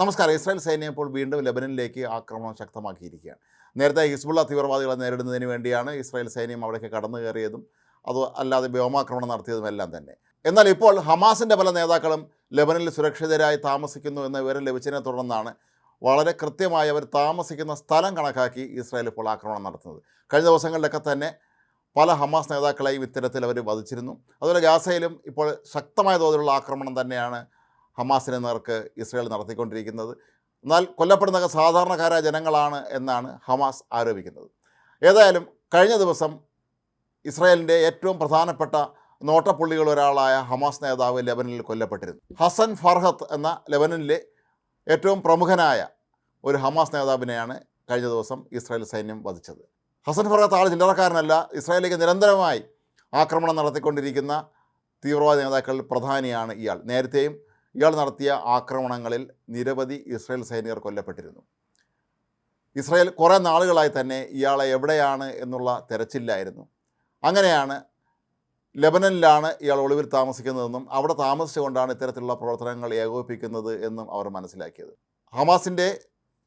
നമസ്കാരം. ഇസ്രായേൽ സൈന്യം ഇപ്പോൾ വീണ്ടും ലെബനനിലേക്ക് ആക്രമണം ശക്തമാക്കിയിരിക്കുകയാണ്. നേരത്തെ ഹിസ്ബുള്ള തീവ്രവാദികളെ നേരിടുന്നതിന് വേണ്ടിയാണ് ഇസ്രായേൽ സൈന്യം അവിടേക്ക് കടന്നു കയറിയതും അത് അല്ലാതെ വ്യോമാക്രമണം നടത്തിയതുമെല്ലാം തന്നെ. എന്നാൽ ഇപ്പോൾ ഹമാസിന്റെ പല നേതാക്കളും ലെബനനിൽ സുരക്ഷിതരായി താമസിക്കുന്നു എന്ന വിവരം ലഭിച്ചതിനെ തുടർന്നാണ് വളരെ കൃത്യമായി അവർ താമസിക്കുന്ന സ്ഥലം കണക്കാക്കി ഇസ്രായേൽ ഇപ്പോൾ ആക്രമണം നടത്തുന്നത്. കഴിഞ്ഞ ദിവസങ്ങളിലൊക്കെ തന്നെ പല ഹമാസ് നേതാക്കളെയും ഇത്തരത്തിൽ അവർ വധിച്ചിരുന്നു. അതുപോലെ ഗാസയിലും ഇപ്പോൾ ശക്തമായ തോതിലുള്ള ആക്രമണം തന്നെയാണ് ഹമാസിന് നേർക്ക് ഇസ്രയേൽ നടത്തിക്കൊണ്ടിരിക്കുന്നത്. എന്നാൽ കൊല്ലപ്പെടുന്ന സാധാരണക്കാരായ ജനങ്ങളാണ് എന്നാണ് ഹമാസ് ആരോപിക്കുന്നത്. ഏതായാലും കഴിഞ്ഞ ദിവസം ഇസ്രയേലിന്റെ ഏറ്റവും പ്രധാനപ്പെട്ട നോട്ടപ്പുള്ളികൾ ഒരാളായ ഹമാസ് നേതാവ് ലെബനനിൽ കൊല്ലപ്പെട്ടിരുന്നു. ഹസൻ ഫർഹത്ത് എന്ന ലെബനനിലെ ഏറ്റവും പ്രമുഖനായ ഒരു ഹമാസ് നേതാവിനെയാണ് കഴിഞ്ഞ ദിവസം ഇസ്രായേൽ സൈന്യം വധിച്ചത്. ഹസൻ ഫർഹത്ത് ആൾ ചില്ലറക്കാരനല്ല. ഇസ്രായേലിലേക്ക് നിരന്തരമായി ആക്രമണം നടത്തിക്കൊണ്ടിരിക്കുന്ന തീവ്രവാദ നേതാക്കളിൽ പ്രധാനിയാണ് ഇയാൾ. നേരത്തെയും ഇയാൾ നടത്തിയ ആക്രമണങ്ങളിൽ നിരവധി ഇസ്രായേൽ സൈനികർ കൊല്ലപ്പെട്ടിരുന്നു. ഇസ്രായേൽ കുറേ നാളുകളായി തന്നെ ഇയാളെ എവിടെയാണ് എന്നുള്ള തെരച്ചിലായിരുന്നു അങ്ങനെയാണ് ലെബനനിലാണ് ഇയാൾ ഒളിവിൽ താമസിക്കുന്നതെന്നും അവിടെ താമസിച്ചുകൊണ്ടാണ് ഇത്തരത്തിലുള്ള പ്രവർത്തനങ്ങൾ ഏകോപിപ്പിക്കുന്നത് എന്നും അവർ മനസ്സിലാക്കിയത്. ഹമാസിന്റെ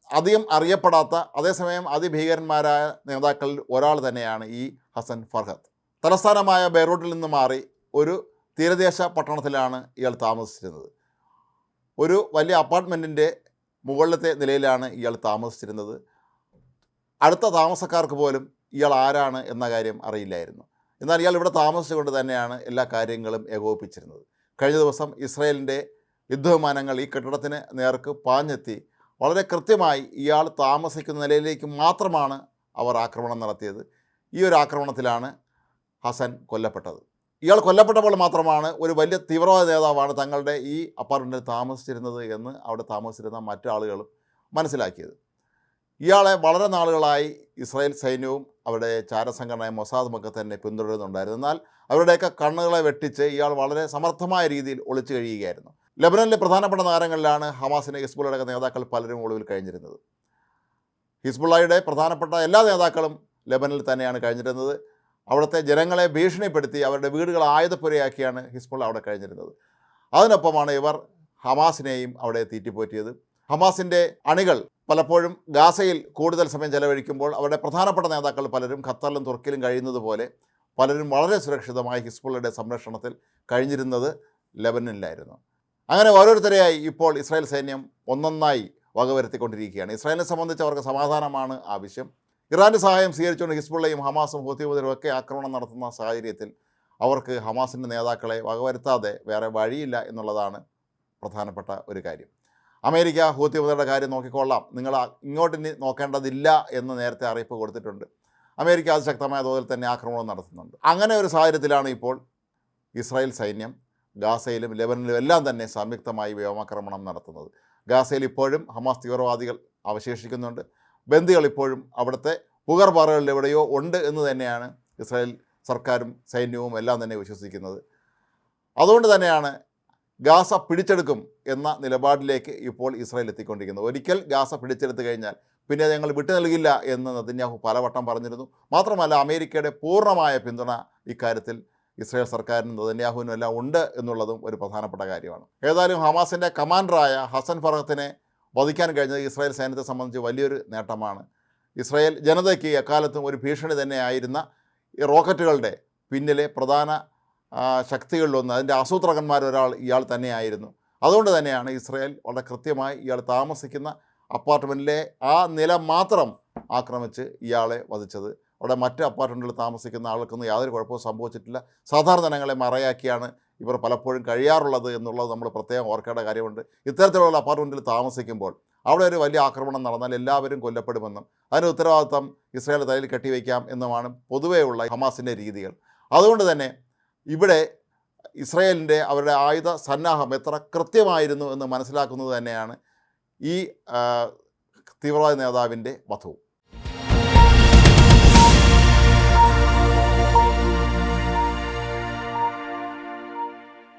അധികം അറിയപ്പെടാത്ത അതേസമയം അതിഭീകരന്മാരായ നേതാക്കളിൽ ഒരാൾ തന്നെയാണ് ഈ ഹസൻ ഫർഹത്ത്. തലസ്ഥാനമായ ബെയ്റൂട്ടിൽ നിന്ന് മാറി ഒരു തീരദേശ പട്ടണത്തിലാണ് ഇയാൾ താമസിച്ചിരുന്നത്. ഒരു വലിയ അപ്പാർട്ട്മെന്റിന്റെ മുകളിലത്തെ നിലയിലാണ് ഇയാൾ താമസിച്ചിരുന്നത്. അടുത്ത താമസക്കാർക്ക് പോലും ഇയാൾ ആരാണ് എന്ന കാര്യം അറിയില്ലായിരുന്നു. എന്നാൽ ഇയാൾ ഇവിടെ താമസിച്ചുകൊണ്ട് തന്നെയാണ് എല്ലാ കാര്യങ്ങളും ഏകോപിപ്പിച്ചിരുന്നത്. കഴിഞ്ഞ ദിവസം ഇസ്രയേലിന്റെ യുദ്ധവിമാനങ്ങൾ ഈ കെട്ടിടത്തിന് നേർക്ക് പാഞ്ഞെത്തി. വളരെ കൃത്യമായി ഇയാൾ താമസിക്കുന്ന നിലയിലേക്ക് മാത്രമാണ് അവർ ആക്രമണം നടത്തിയത്. ഈ ഒരു ആക്രമണത്തിലാണ് ഹസൻ കൊല്ലപ്പെട്ടത്. ഇയാൾ കൊല്ലപ്പെട്ടപ്പോൾ മാത്രമാണ് ഒരു വലിയ തീവ്രവാദ നേതാവാണ് തങ്ങളുടെ ഈ അപ്പാർട്ട്മെന്റിൽ താമസിച്ചിരുന്നത് എന്ന് അവിടെ താമസിച്ചിരുന്ന മറ്റു ആളുകളും മനസ്സിലാക്കിയത്. ഇയാളെ വളരെ നാളുകളായി ഇസ്രായേൽ സൈന്യവും അവരുടെ ചാരസംഘടനയായ മൊസാദുമൊക്കെ തന്നെ പിന്തുടരുന്നുണ്ടായിരുന്നു. എന്നാൽ അവരുടെയൊക്കെ കണ്ണുകളെ വെട്ടിച്ച് ഇയാൾ വളരെ സമർത്ഥമായ രീതിയിൽ ഒളിച്ചു കഴിയുകയായിരുന്നു. ലെബനനിലെ പ്രധാനപ്പെട്ട നഗരങ്ങളിലാണ് ഹമാസിനെ ഹിസ്ബുള്ളയുടെ നേതാക്കൾ പലരും ഒളിവിൽ കഴിഞ്ഞിരുന്നത്. ഹിസ്ബുള്ളയുടെ പ്രധാനപ്പെട്ട എല്ലാ നേതാക്കളും ലബനിൽ തന്നെയാണ് കഴിഞ്ഞിരുന്നത്. അവിടുത്തെ ജനങ്ങളെ ഭീഷണിപ്പെടുത്തി അവരുടെ വീടുകൾ ആയുധപ്പുരയാക്കിയാണ് ഹിസ്ബുൾ അവിടെ കഴിഞ്ഞിരുന്നത്. അതിനൊപ്പമാണ് ഇവർ ഹമാസിനെയും അവിടെ തീറ്റിപ്പോറ്റിയത്. ഹമാസിന്റെ അണികൾ പലപ്പോഴും ഗാസയിൽ കൂടുതൽ സമയം ചെലവഴിക്കുമ്പോൾ അവരുടെ പ്രധാനപ്പെട്ട നേതാക്കൾ പലരും ഖത്തറിലും തുർക്കിലും കഴിയുന്നത് പോലെ പലരും വളരെ സുരക്ഷിതമായി ഹിസ്ബുള്ളയുടെ സംരക്ഷണത്തിൽ കഴിഞ്ഞിരുന്നത് ലെബനനിലായിരുന്നു. അങ്ങനെ ഓരോരുത്തരെയായി ഇപ്പോൾ ഇസ്രായേൽ സൈന്യം ഒന്നൊന്നായി വകവരുത്തിക്കൊണ്ടിരിക്കുകയാണ്. ഇസ്രായേലിനെ സംബന്ധിച്ച് അവർക്ക് സമാധാനമാണ് ആവശ്യം. ഇറാന്റെ സഹായം സ്വീകരിച്ചുകൊണ്ട് ഹിസ്ബുള്ളയും ഹമാസും ഹൂത്തിബുദരും ഒക്കെ ആക്രമണം നടത്തുന്ന സാഹചര്യത്തിൽ അവർക്ക് ഹമാസിന്റെ നേതാക്കളെ വകവരുത്താതെ വേറെ വഴിയില്ല എന്നുള്ളതാണ് പ്രധാനപ്പെട്ട ഒരു കാര്യം. അമേരിക്ക ഹൂത്തിബുദരുടെ കാര്യം നോക്കിക്കൊള്ളാം. നിങ്ങൾ ഇങ്ങോട്ട് നോക്കേണ്ടതില്ല എന്ന് നേരത്തെ അറിയിപ്പ് കൊടുത്തിട്ടുണ്ട്. അമേരിക്ക അത് ശക്തമായ തോതിൽ തന്നെ ആക്രമണം നടത്തുന്നുണ്ട്. അങ്ങനെ ഒരു സാഹചര്യത്തിലാണ് ഇപ്പോൾ ഇസ്രായേൽ സൈന്യം ഗാസയിലും ലെബനനിലും എല്ലാം തന്നെ സംയുക്തമായി വ്യോമാക്രമണം നടത്തുന്നത്. ഗാസയിൽ ഇപ്പോഴും ഹമാസ് തീവ്രവാദികൾ അവശേഷിക്കുന്നുണ്ട്. ബന്ദികൾ ഇപ്പോഴും അവിടുത്തെ പുകർപാറകളിൽ എവിടെയോ ഉണ്ട് എന്ന് തന്നെയാണ് ഇസ്രായേൽ സർക്കാരും സൈന്യവും എല്ലാം തന്നെ വിശ്വസിക്കുന്നത്. അതുകൊണ്ട് തന്നെയാണ് ഗാസ പിടിച്ചെടുക്കും എന്ന നിലപാടിലേക്ക് ഇപ്പോൾ ഇസ്രായേൽ എത്തിക്കൊണ്ടിരിക്കുന്നത്. ഒരിക്കൽ ഗാസ പിടിച്ചെടുത്തു കഴിഞ്ഞാൽ പിന്നെ ഞങ്ങൾ വിട്ടു നൽകില്ല എന്ന് നദിന്യാഹു പലവട്ടം പറഞ്ഞിരുന്നു. മാത്രമല്ല അമേരിക്കയുടെ പൂർണമായ പിന്തുണ ഇക്കാര്യത്തിൽ ഇസ്രായേൽ സർക്കാരിനും നദന്യാഹുവിനും എല്ലാം ഉണ്ട് എന്നുള്ളതും ഒരു പ്രധാനപ്പെട്ട കാര്യമാണ്. ഏതായാലും ഹമാസിന്റെ കമാൻഡറായ ഹസൻ ഫറഹത്തിനെ വധിക്കാൻ കഴിഞ്ഞത് ഇസ്രായേൽ സൈന്യത്തെ സംബന്ധിച്ച് വലിയൊരു നേട്ടമാണ്. ഇസ്രായേൽ ജനതയ്ക്ക് എക്കാലത്തും ഒരു ഭീഷണി തന്നെയായിരുന്ന ഈ റോക്കറ്റുകളുടെ പിന്നിലെ പ്രധാന ശക്തികളിലൊന്ന് അതിന്റെ ആസൂത്രകന്മാരൊരാൾ ഇയാൾ തന്നെയായിരുന്നു. അതുകൊണ്ട് തന്നെയാണ് ഇസ്രായേൽ വളരെ കൃത്യമായി ഇയാൾ താമസിക്കുന്ന അപ്പാർട്ട്മെന്റിലെ ആ നില മാത്രം ആക്രമിച്ച് ഇയാളെ വധിച്ചത്. അവിടെ മറ്റ് അപ്പാർട്ട്മെന്റുകളിൽ താമസിക്കുന്ന ആൾക്കൊന്നും യാതൊരു കുഴപ്പവും സംഭവിച്ചിട്ടില്ല. സാധാരണ ജനങ്ങളെ മറയാക്കിയാണ് ഇവർ പലപ്പോഴും കഴിയാറുള്ളത് എന്നുള്ളത് നമ്മൾ പ്രത്യേകം ഓർക്കേണ്ട കാര്യമുണ്ട്. ഇത്തരത്തിലുള്ള അപ്പാർട്ട്മെന്റിൽ താമസിക്കുമ്പോൾ അവിടെ ഒരു വലിയ ആക്രമണം നടന്നാൽ എല്ലാവരും കൊല്ലപ്പെടുമെന്നും അതിന് ഉത്തരവാദിത്തം ഇസ്രായേൽ തലയിൽ കെട്ടിവയ്ക്കാം എന്നുമാണ് പൊതുവെയുള്ള ഹമാസിന്റെ രീതികൾ. അതുകൊണ്ട് തന്നെ ഇവിടെ ഇസ്രായേലിന്റെ അവരുടെ ആയുധ സന്നാഹം എത്ര കൃത്യമായിരുന്നു എന്ന് മനസ്സിലാക്കുന്നത് തന്നെയാണ് ഈ തീവ്രവാദ നേതാവിന്റെ വധവും.